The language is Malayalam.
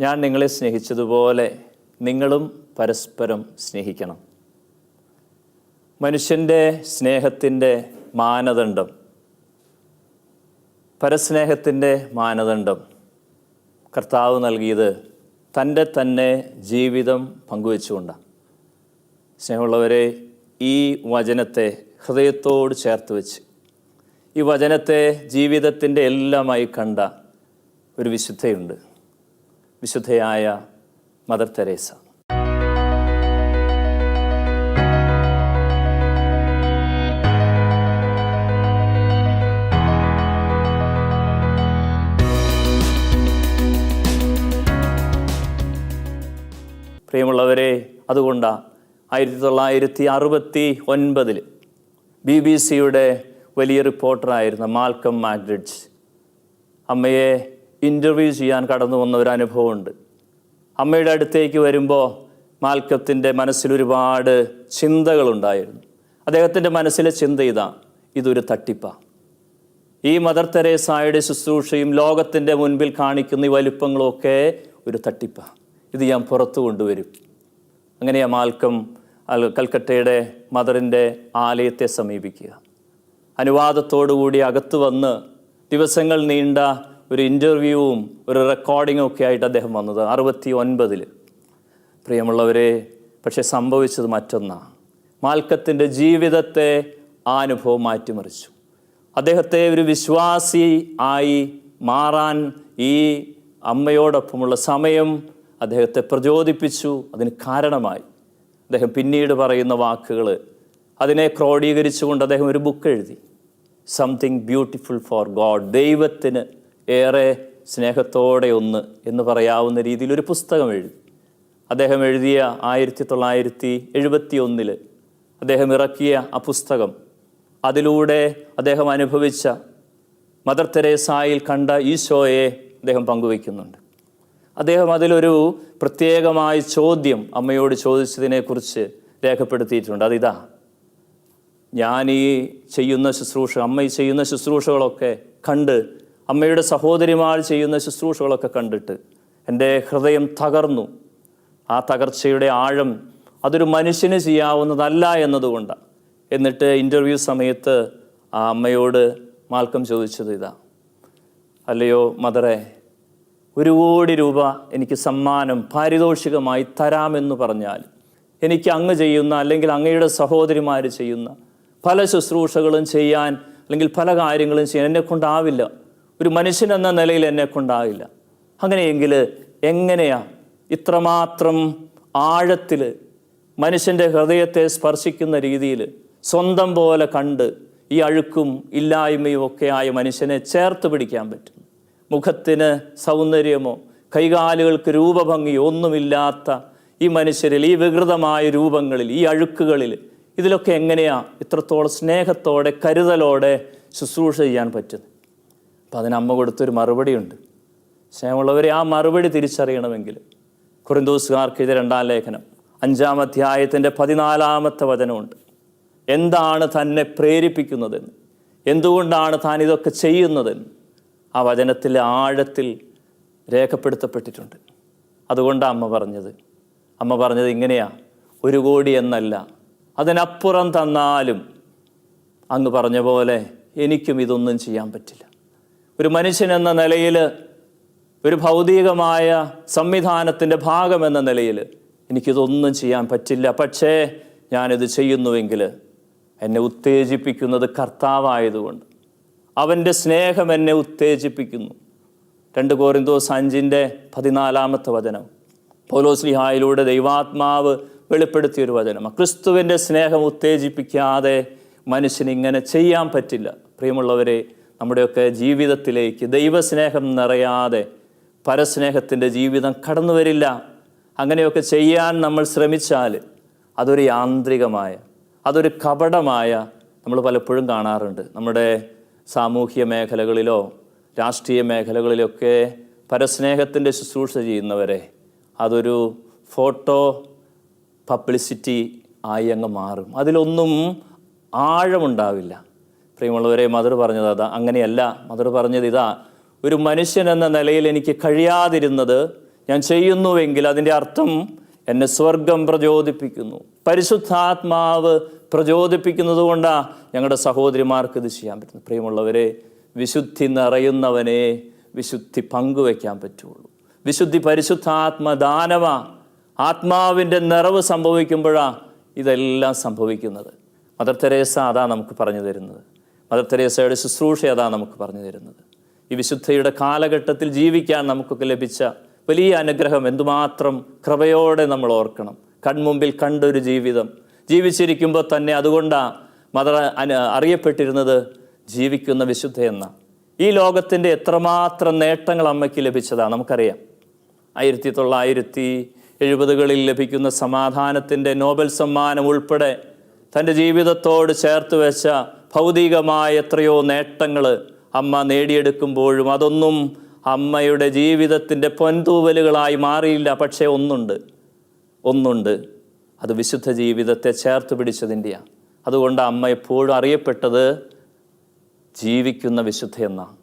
ഞാൻ നിങ്ങളെ സ്നേഹിച്ചതുപോലെ നിങ്ങളും പരസ്പരം സ്നേഹിക്കണം. മനുഷ്യന്റെ സ്നേഹത്തിന്റെ മാനദണ്ഡം. പരസ്നേഹത്തിന്റെ മാനദണ്ഡം. കർത്താവ് നൽകിയത് തന്റെ തന്നെ ജീവിതം പങ്കുവെച്ചുകൊണ്ടാണ്. സ്നേഹമുള്ളവരെ ഈ വചനത്തെ ഹൃദയത്തോട് ചേർത്ത് വെച്ച് ഈ വചനത്തെ ജീവിതത്തിന്റെ എല്ലാമായി കണ്ട ഒരു വിശുദ്ധയുണ്ട്. വിശുദ്ധയായ മദർ തെരേസ. പ്രിയമുള്ളവരെ അതുകൊണ്ടാണ് ആയിരത്തി തൊള്ളായിരത്തി അറുപത്തി ഒൻപതിൽ ബി ബി സിയുടെ വലിയ റിപ്പോർട്ടറായിരുന്ന മാൽക്കം മാഗ്രിഡ്ജ്. അമ്മയെ ഇന്റർവ്യൂ ചെയ്യാൻ കടന്നു വന്ന ഒരു അനുഭവമുണ്ട്. അമ്മയുടെ അടുത്തേക്ക് വരുമ്പോൾ മാൽക്കത്തിന്റെ മനസ്സിൽ ഒരുപാട് ചിന്തകളുണ്ടായിരുന്നു. അദ്ദേഹത്തിന്റെ മനസ്സിലെ ചിന്ത ഇതാ ഇതൊരു തട്ടിപ്പാണ് ഈ മദർ തെരേസായുടെ ശുശ്രൂഷയും ലോകത്തിന്റെ മുൻപിൽ കാണിക്കുന്ന ഈ വലുപ്പങ്ങളൊക്കെ ഒരു തട്ടിപ്പാണ് ഇത് ഞാൻ പുറത്തു കൊണ്ടുവരും. അങ്ങനെയാ മാൽക്കം കൽക്കട്ടയുടെ മദറിന്റെ ആലയത്തെ സമീപിക്കുക. അനുവാദത്തോടുകൂടി അകത്ത് വന്ന് ദിവസങ്ങൾ നീണ്ട ഒരു ഇന്റർവ്യൂവും ഒരു റെക്കോർഡിങ്ങും ഒക്കെ ആയിട്ട് അദ്ദേഹം വന്നത് അറുപത്തി ഒൻപതിൽ പ്രിയമുള്ളവരെ പക്ഷെ സംഭവിച്ചത് മറ്റൊന്നാണ്. മാൽക്കത്തിന്റെ ജീവിതത്തെ ആ അനുഭവം മാറ്റിമറിച്ചു. അദ്ദേഹത്തെ ഒരു വിശ്വാസി ആയി മാറാൻ ഈ അമ്മയോടൊപ്പമുള്ള സമയം അദ്ദേഹത്തെ പ്രചോദിപ്പിച്ചു അതിന് കാരണമായി. അദ്ദേഹം പിന്നീട് പറയുന്ന വാക്കുകൾ അതിനെ ക്രോഡീകരിച്ചുകൊണ്ട് അദ്ദേഹം ഒരു ബുക്ക് എഴുതി. സംതിങ് ബ്യൂട്ടിഫുൾ ഫോർ ഗോഡ് ദൈവത്തിന് ഏറെ സ്നേഹത്തോടെ ഒന്ന് എന്ന് പറയാവുന്ന രീതിയിൽ ഒരു പുസ്തകം എഴുതി. അദ്ദേഹം എഴുതിയ ആയിരത്തി തൊള്ളായിരത്തി എഴുപത്തി ഒന്നിൽ അദ്ദേഹം ഇറക്കിയ ആ പുസ്തകം. അതിലൂടെ അദ്ദേഹം അനുഭവിച്ച മദർ തെരേസായിൽ കണ്ട ഈശോയെ അദ്ദേഹം പങ്കുവയ്ക്കുന്നുണ്ട്. അദ്ദേഹം അതിലൊരു പ്രത്യേകമായ ചോദ്യം അമ്മയോട് ചോദിച്ചതിനെക്കുറിച്ച് രേഖപ്പെടുത്തിയിട്ടുണ്ട്. അതിതാ ഞാൻ ഈ ചെയ്യുന്ന ശുശ്രൂഷ അമ്മ ഈ ചെയ്യുന്ന ശുശ്രൂഷകളൊക്കെ കണ്ട് അമ്മയുടെ സഹോദരിമാർ ചെയ്യുന്ന ശുശ്രൂഷകളൊക്കെ കണ്ടിട്ട് എന്റെ ഹൃദയം തകർന്നു. ആ തകർച്ചയുടെ ആഴം അതൊരു മനുഷ്യന് ചെയ്യാവുന്നതല്ല എന്നതുകൊണ്ടാണ് എന്നിട്ട് ഇന്റർവ്യൂ സമയത്ത് ആ അമ്മയോട് മാൽക്കം ചോദിച്ചത് ഇതാ. അല്ലയോ മദറെ ഒരു കോടി രൂപ എനിക്ക് സമ്മാനം പാരിതോഷികമായി തരാമെന്ന് പറഞ്ഞാൽ എനിക്ക് അങ്ങ് ചെയ്യുന്ന അല്ലെങ്കിൽ അങ്ങയുടെ സഹോദരിമാർ ചെയ്യുന്ന പല ശുശ്രൂഷകളും ചെയ്യാൻ അല്ലെങ്കിൽ പല കാര്യങ്ങളും ചെയ്യാൻ എന്നെ കൊണ്ടാവില്ല ഒരു മനുഷ്യൻ എന്ന നിലയിൽ എന്നെ കൊണ്ടാവില്ല അങ്ങനെയെങ്കിൽ എങ്ങനെയാ ഇത്രമാത്രം ആഴത്തിൽ മനുഷ്യന്റെ ഹൃദയത്തെ സ്പർശിക്കുന്ന രീതിയിൽ സ്വന്തം പോലെ കണ്ട് ഈ അഴുക്കും ഇല്ലായ്മയും ഒക്കെ ആയ മനുഷ്യനെ ചേർത്ത് പിടിക്കാൻ പറ്റും? മുഖത്തിന് സൗന്ദര്യമോ കൈകാലുകൾക്ക് രൂപഭംഗിയോ ഒന്നുമില്ലാത്ത ഈ മനുഷ്യരിൽ ഈ വികൃതമായ രൂപങ്ങളിൽ ഈ അഴുക്കുകളിൽ ഇതിലൊക്കെ എങ്ങനെയാ ഇത്രത്തോളം സ്നേഹത്തോടെ കരുതലോടെ ശുശ്രൂഷ ചെയ്യാൻ പറ്റുന്നത്? അപ്പം അതിന് അമ്മ കൊടുത്തൊരു മറുപടിയുണ്ട്. സ്നേഹമുള്ളവരെ ആ മറുപടി തിരിച്ചറിയണമെങ്കിൽ കുറിന്തോസുകാർക്ക് ഇത് രണ്ടാം ലേഖനം അഞ്ചാം അധ്യായത്തിന്റെ പതിനാലാമത്തെ വചനമുണ്ട്. എന്താണ് തന്നെ പ്രേരിപ്പിക്കുന്നതെന്ന്? എന്തുകൊണ്ടാണ് താൻ ഇതൊക്കെ ചെയ്യുന്നതെന്ന്? ആ വചനത്തിലെ ആഴത്തിൽ രേഖപ്പെടുത്തപ്പെട്ടിട്ടുണ്ട്. അതുകൊണ്ടാണ് അമ്മ പറഞ്ഞത്. അമ്മ പറഞ്ഞത് ഇങ്ങനെയാ ഒരു കോടി എന്നല്ല അതിനപ്പുറം തന്നാലും അങ്ങ് പറഞ്ഞ പോലെ എനിക്കും ഇതൊന്നും ചെയ്യാൻ പറ്റില്ല. ഒരു മനുഷ്യൻ എന്ന നിലയിൽ ഒരു ഭൗതികമായ സംവിധാനത്തിന്റെ ഭാഗമെന്ന നിലയിൽ എനിക്കിതൊന്നും ചെയ്യാൻ പറ്റില്ല. പക്ഷേ ഞാനിത് ചെയ്യുന്നുവെങ്കിൽ എന്നെ ഉത്തേജിപ്പിക്കുന്നത് കർത്താവായതുകൊണ്ട്. അവന്റെ സ്നേഹം എന്നെ ഉത്തേജിപ്പിക്കുന്നു. രണ്ട് കോറിന്തോസ് അഞ്ചിന്റെ പതിനാലാമത്തെ വചനം. പൗലോസ്ലിഹായിലൂടെ ദൈവാത്മാവ് വെളിപ്പെടുത്തിയൊരു വചനം. ക്രിസ്തുവിന്റെ സ്നേഹം ഉത്തേജിപ്പിക്കാതെ മനുഷ്യന് ഇങ്ങനെ ചെയ്യാൻ പറ്റില്ല. പ്രിയമുള്ളവരെ നമ്മുടെയൊക്കെ ജീവിതത്തിലേക്ക് ദൈവസ്നേഹം നിറയാതെ പരസ്നേഹത്തിന്റെ ജീവിതം കടന്നു വരില്ല. അങ്ങനെയൊക്കെ ചെയ്യാൻ നമ്മൾ ശ്രമിച്ചാൽ അതൊരു യാന്ത്രികമായ അതൊരു കപടമായ നമ്മൾ പലപ്പോഴും കാണാറുണ്ട്. നമ്മുടെ സാമൂഹ്യ മേഖലകളിലോ രാഷ്ട്രീയ മേഖലകളിലൊക്കെ പരസ്നേഹത്തിന്റെ ശുശ്രൂഷ ചെയ്യുന്നവരെ അതൊരു ഫോട്ടോ പബ്ലിസിറ്റി ആയി അങ്ങ് മാറും. അതിലൊന്നും ആഴമുണ്ടാവില്ല. പ്രിയമുള്ളവരെ മദർ പറഞ്ഞത് അതാ. അങ്ങനെയല്ല. മദർ പറഞ്ഞത് ഇതാ. ഒരു മനുഷ്യൻ എന്ന നിലയിൽ എനിക്ക് കഴിയാതിരുന്നത് ഞാൻ ചെയ്യുന്നുവെങ്കിൽ അതിന്റെ അർത്ഥം എന്നെ സ്വർഗം പ്രചോദിപ്പിക്കുന്നു. പരിശുദ്ധാത്മാവ് പ്രചോദിപ്പിക്കുന്നത് കൊണ്ടാണ് ഞങ്ങളുടെ സഹോദരിമാർക്ക് ഇത് ചെയ്യാൻ പറ്റുന്നത്. പ്രിയമുള്ളവരെ വിശുദ്ധി നിറയുന്നവനെ വിശുദ്ധി പങ്കുവയ്ക്കാൻ പറ്റുള്ളൂ. വിശുദ്ധി പരിശുദ്ധാത്മദാനവ ആത്മാവിന്റെ നിറവ് സംഭവിക്കുമ്പോഴാണ് ഇതെല്ലാം സംഭവിക്കുന്നത്. മദർ തെരേസ അതാ നമുക്ക് പറഞ്ഞു തരുന്നത്. മദർ തെരേസയുടെ ശുശ്രൂഷ അതാ നമുക്ക് പറഞ്ഞു തരുന്നത്. ഈ വിശുദ്ധയുടെ കാലഘട്ടത്തിൽ ജീവിക്കാൻ നമുക്കൊക്കെ ലഭിച്ച വലിയ അനുഗ്രഹം എന്തുമാത്രം കൃപയോടെ നമ്മൾ ഓർക്കണം. കൺമുമ്പിൽ കണ്ടൊരു ജീവിതം. ജീവിച്ചിരിക്കുമ്പോൾ തന്നെ അതുകൊണ്ടാണ് മദർ അറിയപ്പെട്ടിരുന്നത് ജീവിക്കുന്ന വിശുദ്ധ എന്ന. ഈ ലോകത്തിന്റെ എത്രമാത്രം നേട്ടങ്ങൾ അമ്മയ്ക്ക് ലഭിച്ചതാണ് നമുക്കറിയാം. ആയിരത്തി തൊള്ളായിരത്തി എഴുപതുകളിൽ ലഭിക്കുന്ന സമാധാനത്തിന്റെ നോബൽ സമ്മാനം ഉൾപ്പെടെ തന്റെ ജീവിതത്തോട് ചേർത്ത് വെച്ച ഭൗതികമായ എത്രയോ നേട്ടങ്ങൾ അമ്മ നേടിയെടുക്കുമ്പോഴും അതൊന്നും അമ്മയുടെ ജീവിതത്തിന്റെ പൊൻതൂവലുകളായി മാറിയില്ല പക്ഷേ ഒന്നുണ്ട്. ഒന്നുണ്ട്. അത് വിശുദ്ധ ജീവിതത്തെ ചേർത്ത് പിടിച്ചതിന്റെയാണ് അതുകൊണ്ട് അമ്മ എപ്പോഴും അറിയപ്പെട്ടത് ജീവിക്കുന്ന വിശുദ്ധ എന്നാണ്.